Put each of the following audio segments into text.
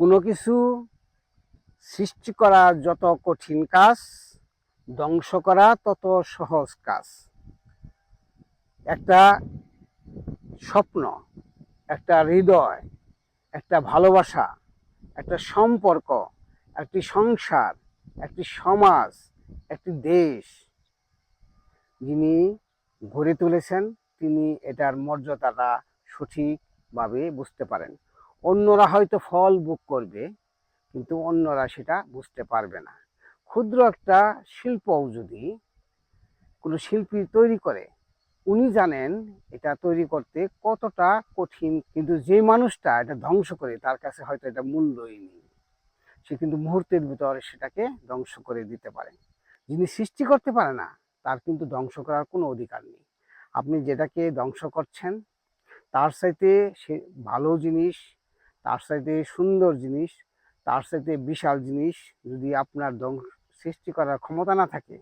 কোনো কিছু সৃষ্টি করা যত কঠিন কাজ, ধ্বংস করা তত সহজ কাজ। একটা স্বপ্ন, একটা হৃদয়, একটা ভালোবাসা, একটা সম্পর্ক, একটি সংসার, একটি সমাজ, একটি দেশ যিনি গড়ে তুলেছেন, তিনি এটার মর্যাদাটা সঠিকভাবে বুঝতে পারেন। অন্যরা হয়তো ফল বুক করবে, কিন্তু অন্যরা সেটা বুঝতে পারবে না। ক্ষুদ্র একটা শিল্পও যদি কোনো শিল্পী তৈরি করে, উনি জানেন এটা তৈরি করতে কতটা কঠিন, কিন্তু যে মানুষটা এটা ধ্বংস করে, তার কাছে হয়তো এটা মূল্যই নেই। সে কিন্তু মুহূর্তের ভিতরে সেটাকে ধ্বংস করে দিতে পারে। যিনি সৃষ্টি করতে পারে না, তার কিন্তু ধ্বংস করার কোনো অধিকার নেই। আপনি যেটাকে ধ্বংস করছেন, তার সাথে সে ভালো জিনিস তার চাইতে সুন্দর জিনিস, তার চাইতে বিশাল জিনিস যদি আপনার ধ্বংস সৃষ্টি করার ক্ষমতা না থাকে,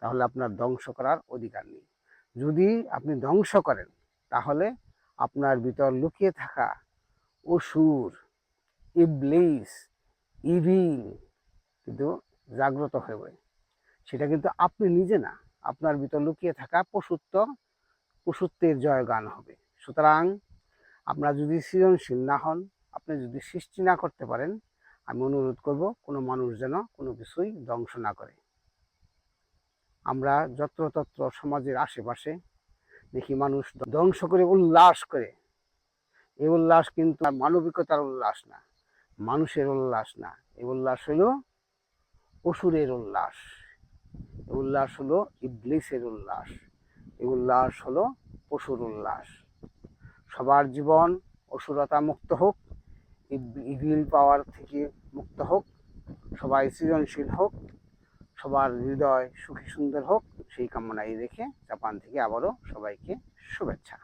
তাহলে আপনার ধ্বংস করার অধিকার নেই। যদি আপনি ধ্বংস করেন, তাহলে আপনার ভিতর লুকিয়ে থাকা অসুর, ইবলিস, ইভিল কিন্তু জাগ্রত হবে সেটা কিন্তু আপনি নিজে না, আপনার ভিতর লুকিয়ে থাকা পশুত্ব পশুত্বের জয়গান হবে। সুতরাং আপনারা যদি সৃজনশীল না হন আপনি যদি সৃষ্টি না করতে পারেন, আমি অনুরোধ করব কোনো মানুষ যেন কোনো কিছুই ধ্বংস না করে। আমরা যত্রতত্র সমাজের আশেপাশে দেখি মানুষ ধ্বংস করে, উল্লাস করে। এই উল্লাস কিন্তু মানবিকতার উল্লাস না, মানুষের উল্লাস না। এই উল্লাস হলো অসুরের উল্লাস। এই উল্লাস হলো ইবলিসের উল্লাস। এই উল্লাস হলো পশুর উল্লাস। সবার জীবন অসুরতা মুক্ত হোক। ইভিল পাওয়ার থেকে মুক্ত হোক, সবাই সৃজনশীল হোক, সবার হৃদয় সুখী সুন্দর হোক, সেই কামনাই রেখে জাপান থেকে আবারও সবাইকে শুভেচ্ছা।